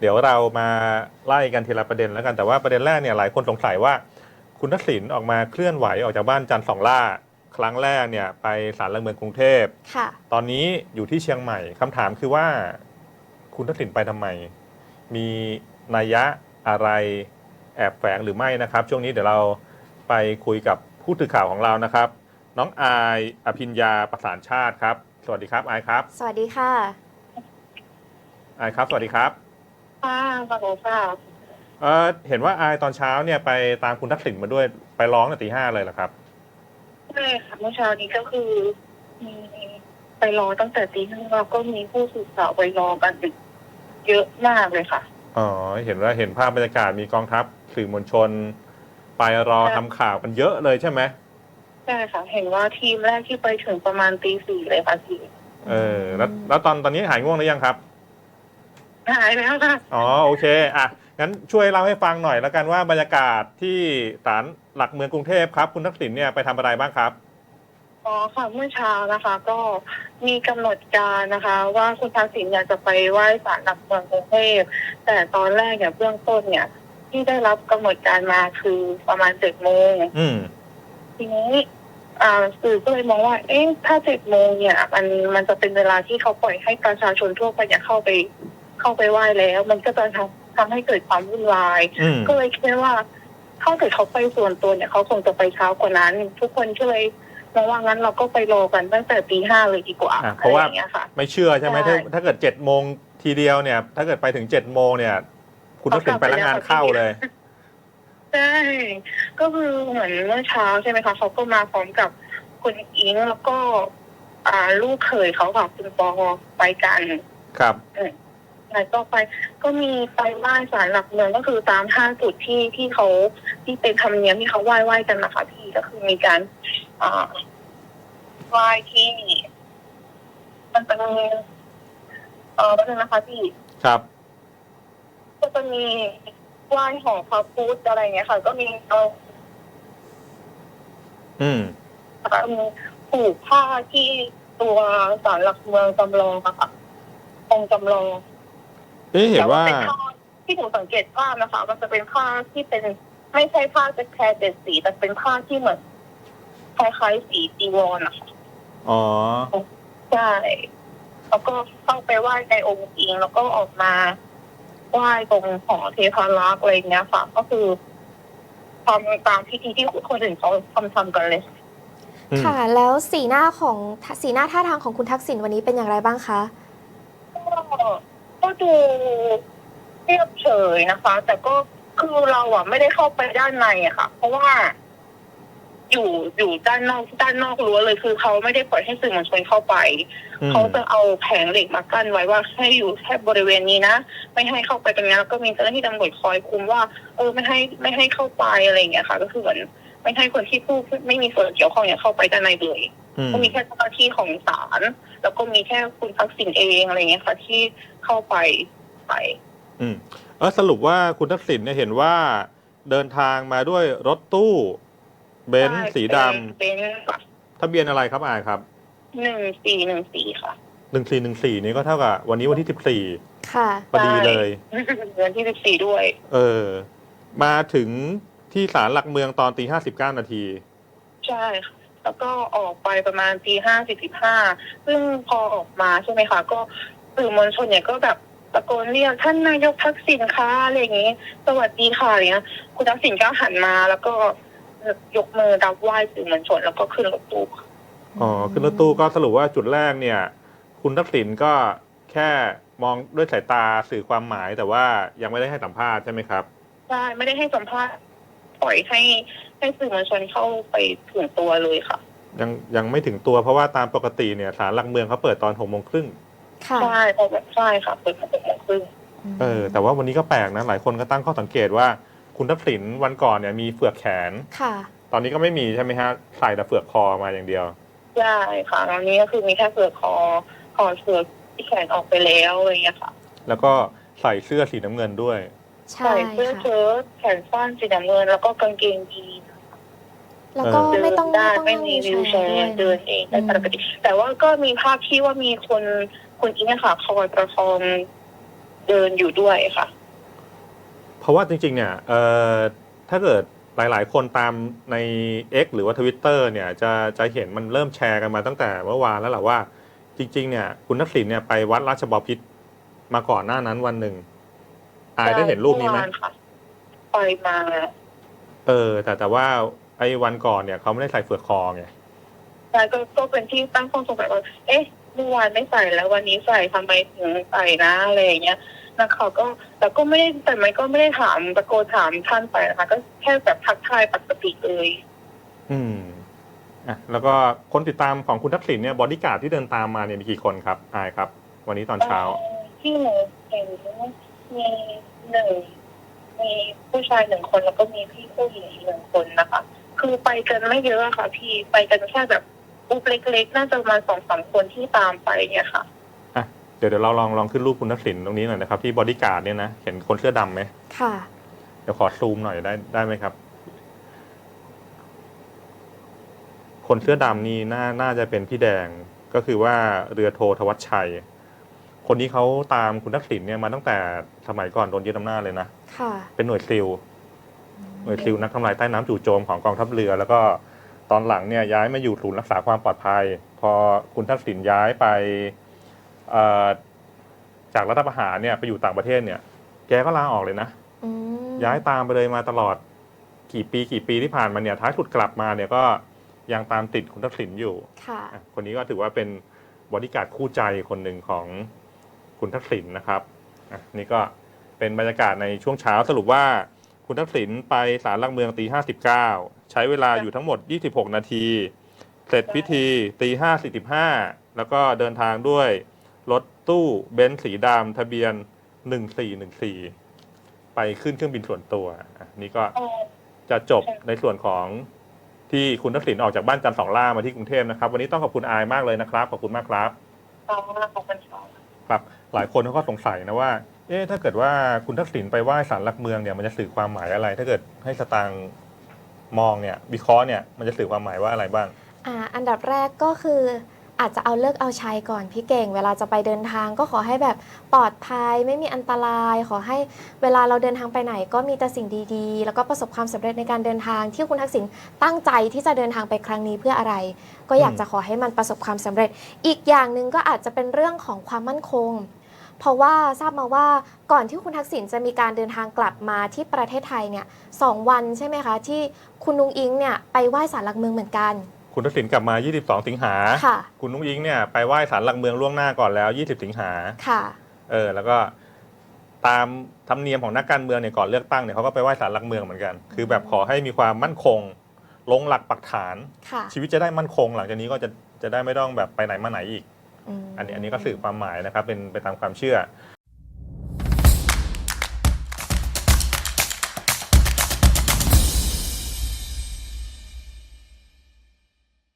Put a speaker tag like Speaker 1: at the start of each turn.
Speaker 1: เดี๋ยวเรามาไล่กันทีละประเด็นแล้วกันแต่ว่าประเด็นแรกเนี่ยหลายคนสงสัยว่า คุณทักษิณออกมาเคลื่อนไหวออกจากบ้านจันทร์สองล่า ครั้งแรกเนี่ยไปศาลหลักเมืองกรุงเทพ
Speaker 2: ค่ะ
Speaker 1: ตอนนี้อยู่ที่เชียงใหม่คำถามคือว่า คุณทักษิณไปทำไม มีนัยยะอะไรแอบแฝงหรือไม่นะครับ ช่วงนี้เดี๋ยวเราไปคุยกับผู้สื่อข่าวของเรานะครับ น้องอายอภิญญาประสานชาติครับ สวัสดีครับอายครับ
Speaker 2: สวัสดีค่ะ
Speaker 1: อายครับ สวัสดีครับ
Speaker 3: ค่ะสวัสดีค่ะ
Speaker 1: เอ่อเห็นว่าอายตอนเช้าเนี่ยไปตามคุณทักษิณมาด้วยไปร้องตั้งแต่ตีห้าเลยเหรอครับ
Speaker 3: ใช่ค่ะเมื่อเช้านี้ก็คือมีไปรอตั้งแต่ตีห้าแล้วก็มีผู้สื่อข่าวไปรอกันดึกเยอะมากเลยค่ะ
Speaker 1: อ๋อเห็นว่าเห็นภาพบรรยากาศมีกองทัพสื่อมวลชน ไปรอทำข่าวกันเยอะเลยใช่ไหม
Speaker 3: ใช่ค่ะ เห็นว่าทีมแรกที่ไปถึงประมาณตีสี่เลยค่ะพี่
Speaker 1: เออแล้วแล้วตอนตอนนี้หายง่วงหรือยังครับ
Speaker 3: หายแล้วค่ะ
Speaker 1: อ๋อโอเคอะงั้นช่วยเล่าให้ฟังหน่อยแล้วกันว่าบรรยากาศที่ศาลหลักเมืองกรุงเทพครับ คุณทักษิณเนี่ยไปทำอะไรบ้างครับ
Speaker 3: อ๋อค่ะเมื่อเช้านะคะ ก็มีกำหนดการนะคะ ว่าคุณทักษิณอยากจะไปไหว้ศาลหลักเมืองกรุงเทพแต่ตอนแรกเนี่ยเบื้องต้นเนี่ย ที่ได้รับกำหนดการมาคือประมาณเจ็ดโมง
Speaker 1: อืม
Speaker 3: ทีนี้อ่าสื่อก็เลยมองว่า เอ๊ะถ้าเจ็ดโมงเนี่ย มันมันจะเป็นเวลาที่เขาปล่อยให้ประชาชนทั่วไปเนี่ยเข้าไป เข้าไปไหว้แล้ว มันก็จะทำทำให้เกิดความวุ่นวาย
Speaker 1: อืม
Speaker 3: ก็เลยคิดว่า ถ้าเกิดเขาไปส่วนตัวเนี่ยเขาคงจะไปเช้ากว่านั้น ทุกคนก็เลยมองว่างั้นเราก็ไปรอกันตั้งแต่ตีห้าเลยดีกว่า
Speaker 1: อะเพราะว่า
Speaker 3: อไอย่งเงี้ยค่ะ
Speaker 1: ไม่เชื่อใช่ไหม
Speaker 3: ใช่
Speaker 1: ถ้าถ้าเกิดเจ็ดโมงทีเดียวเนี่ย ถ้าเกิดไปถึงเจ็ดโมงเนี่ย คุณทักษิณไปแล้วงานเข้าเลย
Speaker 3: ใช่ก็คือเหมือนเมื่อเช้าใช่ไหมคะเขาก็มาพร้อมกับคุณอิงแล้วก็ อ่าลูกเขยเขากับคุณปอไปกัน
Speaker 1: ครับ
Speaker 3: แล้วก็ไปก็มีไปไหว้ศาลหลักเมืองก็คือตามห้าจุดที่ที่เขาที่เป็นธรรมเนียมที่เขาไหว้ไหว้กันนะคะพี่ก็คือมีการอ่าไหว้ที่ มันจะมีเออเป็นงนะคะพี่
Speaker 1: ครับ
Speaker 3: ก็จะมีไหว้หอพระพุทธอะไรเงี้ยค่ะ ก็มีเออ
Speaker 1: อืม
Speaker 3: มีผูกผ้าที่ตัวศาลหลักเมืองจำลองอะค่ะองค์จำลอง
Speaker 1: เอ๊ะเห็น
Speaker 3: แต่
Speaker 1: ว่า
Speaker 3: เป็นผ้าที่หนูสังเกตภาพนะคะ มันจะเป็นผ้าที่เป็นไม่ใช่ผ้าจะแคร์เจ็ดสีแต่เป็นผ้าที่เหมือนคล้ายๆสีจีวรนะคะ
Speaker 1: อ๋อ
Speaker 3: ใช่แล้วก็เข้าไปไหว้ในองค์จริงแล้วก็ออกมาไหว้ตรงหอเทพารักษ์อะไรอย่างเงี้ยค่ะก็คือทำตามพิธีที่คนอื่นเขาทำทำกันเลย
Speaker 1: อืม
Speaker 2: ค่ะ แล้วสีหน้าของสีหน้าท่าทางของคุณทักษิณวันนี้เป็นอย่างไรบ้างคะ
Speaker 3: ก็ ก็ดูเรียบเฉยนะคะ แต่ก็คือเราอะไม่ได้เข้าไปด้านในอะค่ะ เพราะว่า อยู่อยู่ด้านนอกด้านนอกรั้วเลยคือเขาไม่ได้ปล่อยให้สื่อมวลชนเข้าไป
Speaker 1: อืม
Speaker 3: เขาจะเอาแผงเหล็กมากั้นไว้ว่าให้อยู่แค่บริเวณนี้นะ ไม่ให้เข้าไปตรงนี้แล้วก็มีเจ้าหน้าที่ตำรวจคอยคุมว่าเออไม่ให้ไม่ให้เข้าไปอะไรอย่างเงี้ยค่ะ ก็คือเหมือนไม่ให้คนที่ผู้ไม่มีส่วนเกี่ยวข้องเนี่ยเข้าไปด้านในเลย
Speaker 1: อืม
Speaker 3: ก็มีแค่เจ้าหน้าที่ของศาลแล้วก็มีแค่คุณทักษิณเองอะไรเงี้ยค่ะที่เข้าไปไป
Speaker 1: อืมเออสรุปว่าคุณทักษิณเนี่ยเห็นว่าเดินทางมาด้วยรถตู้เบนซ์สีด
Speaker 3: เป็นำ
Speaker 1: ทะเบียนอะไรครับอายครับ
Speaker 3: หนึ่งสี่หนึ่งสี่ค่ะ
Speaker 1: หนึ่งสี่หนึ่งสี่นี่ก็เท่ากับวันนี้วันที่สิบสี่
Speaker 2: ค่ะ
Speaker 1: พอดีเลย
Speaker 3: เดือนที่สิบสี่ด้วย
Speaker 1: เออ มาถึงที่ศาลหลักเมืองตอนตีห้าสิบเก้านาที
Speaker 3: ใช่ค่ะแล้วก็ออกไปประมาณตีห้าสิบสิบห้าซึ่งพอออกมาใช่ไหมคะ ก็สื่อมวลชนเนี่ยก็แบบตะโกนเรียกท่านนายกทักษิณคะอะไรอย่างงี้ สวัสดีค่ะอะไรเงี้ยคุณทักษิณก็หันมาแล้วก็ยกมือรับไหว้สื่อมวลชนแล้วก็ขึ้นรถตู้ค่ะ
Speaker 1: อ๋อขึ้นรถตู้ก็สรุปว่าจุดแรกเนี่ย คุณทักษิณก็แค่มองด้วยสายตาสื่อความหมายแต่ว่ายังไม่ได้ให้สัมภาษณ์ใช่ไหมครับ
Speaker 3: ใช่ไม่ได้ให้สัมภาษณ์ปล่อยให้ให้สื่อมวลชนเข้าไปถึงตัวเลยค่ะ
Speaker 1: ยังยังไม่ถึงตัวเพราะว่าตามปกติเนี่ยศาลหลักเมืองเขาเปิดตอนหกโมงครึ่ง
Speaker 2: ค่ะ
Speaker 3: ใช่เพราะว่าใช่ค่ะเปิดมาเป็นโมงครึ่ง
Speaker 1: เออ แต่ว่าวันนี้ก็แปลกนะ หลายคนก็ตั้งข้อสังเกตว่า คุณทักษิณวันก่อนเนี่ยมีเฟือกแขน
Speaker 2: ค่ะ
Speaker 1: ตอนนี้ก็ไม่มีใช่ไหมฮะใส่แต่เฟือกคอมาอย่างเดียว
Speaker 3: ใช่ค่ะตอนนี้ก็คือมีแค่เสือคอคอเสือที่แขนออกไปแล้วอะไรอย่างเงี้ยค่ะ
Speaker 1: แล้วก็ใส่เสื้อสีน้ำเงินด้วย
Speaker 2: ใช่
Speaker 3: ใส่เสื้อ
Speaker 2: ค่ะ
Speaker 3: เชิ้ตแขนสั้นสีน้ำเงินแล้วก็กางเกงยีน
Speaker 2: แล้วก็
Speaker 1: เออ
Speaker 2: ไม่ต้อง
Speaker 3: ได้
Speaker 2: ต้อง
Speaker 3: ไม่
Speaker 2: นั่ง
Speaker 3: มีวิวแช
Speaker 2: ด้วย
Speaker 3: ร์เดินเองได้ปกติแต่ว่าก็มีภาพที่ว่ามีคนคุณอิงอะค่ะคอยประคองเดินอยู่ด้วยค่ะ
Speaker 1: เพราะว่าจริงๆ เนี่ยเอ่อถ้าเกิดหลายๆ คนตามใน X หรือว่า Twitter เนี่ยจะจะเห็นมันเริ่มแชร์กันมาตั้งแต่เมื่อวานแล้วแหละว่า จริง ๆ เนี่ยคุณทักษิณเนี่ยไปวัดราชบพิตรมาก่อนหน้านั้นวันหนึ่ง อายได้เห็นรูปนี้ไหม
Speaker 3: เอวานค่ะไปมา
Speaker 1: เออ แต่แต่ว่า ไอ้วันก่อนเนี่ยเขาไม่ได้ใส่เฟือกคอไง
Speaker 3: แล้วก็ก็เป็นที่ตั้งข้อสงสัยว่า เอ๊ะเมื่อวานไม่ใส่แล้ววันนี้ใส่ทำไมถึงใส่นะอะไรอย่างเงี้ยนักข่าวก็แต่ก็ไม่ได้แต่ไม่ก็ไม่ได้ถามตะโกนถามท่านไปนะคะ ก็แค่แบบทักทายปกติเลย
Speaker 1: อืมอะแล้วก็คนติดตามของคุณทักษิณเนี่ยบอดี้การ์ดที่เดินตามมาเนี่ยมีกี่คนครับอายครับ วันนี้ตอนเช้า
Speaker 3: ที่หนูเห็น มีหนึ่งมีผู้ชายหนึ่งคนแล้วก็มีพี่ผู้หญิงอีกหนึ่งคนนะคะ คือไปกันไม่เยอะอะค่ะ พี่ไปกันแค่แบบกลุ่มเล็กๆน่าจะประมาณสองสามคนที่ตามไปเนี่ยค่ะ
Speaker 1: อะเดี๋ยวเดี๋ยวเราลองลองขึ้นรูปคุณทักษิณตรงนี้หน่อยนะครับ ที่บอดี้การ์ดเนี่ยนะ เห็นคนเสื้อดำไหม
Speaker 2: ค่ะ
Speaker 1: เดี๋ยวขอซูมหน่อยได้ได้ไหมครับ คนเสื้อดำนี่น่าน่าจะเป็นพี่แดงก็คือว่าเรือโทธวัชชัย คนนี้เขาตามคุณทักษิณเนี่ยมาตั้งแต่สมัยก่อนโดนยึดอำนาจเลยนะ
Speaker 2: ค่ะ
Speaker 1: เป็นหน่วยซิลหน่วยซิลนักทำลายใต้น้ำจู่โจมของกองทัพเรือ แล้วก็ตอนหลังเนี่ยย้ายมาอยู่ศูนย์รักษาความปลอดภัย พอคุณทักษิณย้ายไปเอ่อจากรัฐประหารเนี่ยไปอยู่ต่างประเทศเนี่ย แกก็ลาออกเลยนะ
Speaker 2: อืม
Speaker 1: ย้ายตามไปเลยมาตลอดกี่ปีกี่ปีที่ผ่านมาเนี่ยท้ายสุดกลับมาเนี่ยก็ยังตามติดคุณทักษิณอยู่
Speaker 2: ค่ะ
Speaker 1: อะคนนี้ก็ถือว่าเป็นบริการดคู่ใจคนหนึ่งของ คุณทักษิณนะครับอะนี่ก็เป็นบรรยากาศในช่วงเช้าสรุปว่าคุณทักษิณไปศาลหลักเมืองตีห้าสิบเก้าใช้เวลาอยู่ทั้งหมด 26 นาที เสร็จพิธีตีห้าสี่สิบห้าแล้วก็เดินทางด้วยรถตู้เบนซ์สีดำทะเบียน 1414 ไปขึ้นเครื่องบินส่วนตัวอะนี่ก็
Speaker 3: อ๋อ
Speaker 1: จะจบในส่วนของที่คุณทักษิณออกจากบ้านจันทร์สองล่ามาที่กรุงเทพนะครับ วันนี้ต้องขอบคุณอายมากเลยนะครับ ขอบคุณมากครับ
Speaker 3: ขอบคุณค่ะ
Speaker 1: ครับ หลายคนเขาก็สงสัยนะว่า เอ๊ะถ้าเกิดว่าคุณทักษิณไปไหว้ศาลหลักเมืองเนี่ยมันจะสื่อความหมายอะไร ถ้าเกิดให้สตางค์มองเนี่ยวิเคราะห์เนี่ยมันจะสื่อความหมายว่าอะไรบ้าง
Speaker 2: อ่าอันดับแรกก็คืออาจจะเอาเลิกเอาใช้ก่อนพี่เก่ง เวลาจะไปเดินทางก็ขอให้แบบปลอดภัยไม่มีอันตราย ขอให้เวลาเราเดินทางไปไหน ก็มีแต่สิ่งดีๆ แล้วก็ประสบความสำเร็จในการเดินทาง ที่คุณทักษิณตั้งใจที่จะเดินทางไปครั้งนี้เพื่ออะไร ก็อยากจะขอให้มันประสบความสำเร็จ อีกอย่างหนึ่งก็อาจจะเป็นเรื่องของความมั่นคง เพราะว่าทราบมาว่าก่อนที่คุณทักษิณจะมีการเดินทางกลับมาที่ประเทศไทยเนี่ยสองวันใช่ไหมคะ ที่คุณนุงอิงเนี่ยไปไหว้ศาลหลักเมืองเหมือนกัน
Speaker 1: คุณทักษิณกลับมา 22 สิงหา
Speaker 2: ค่ะ
Speaker 1: คุณนุ้งอิงเนี่ยไปไหว้ศาลหลักเมืองล่วงหน้าก่อนแล้ว 20 สิงหา
Speaker 2: ค่ะ
Speaker 1: เออแล้วก็ตามธรรมเนียมของนักการเมืองเนี่ยก่อนเลือกตั้งเนี่ยเขาก็ไปไหว้ศาลหลักเมืองเหมือนกัน คือแบบขอให้มีความมั่นคงลงหลักปักฐาน
Speaker 2: ค่ะ
Speaker 1: ชีวิตจะได้มั่นคง หลังจากนี้ก็จะจะได้ไม่ต้องแบบไปไหนมาไหนอีก
Speaker 2: ม
Speaker 1: อันนี้ อันนี้ก็สื่อความหมายนะครับเป็นไปตามความเชื่อ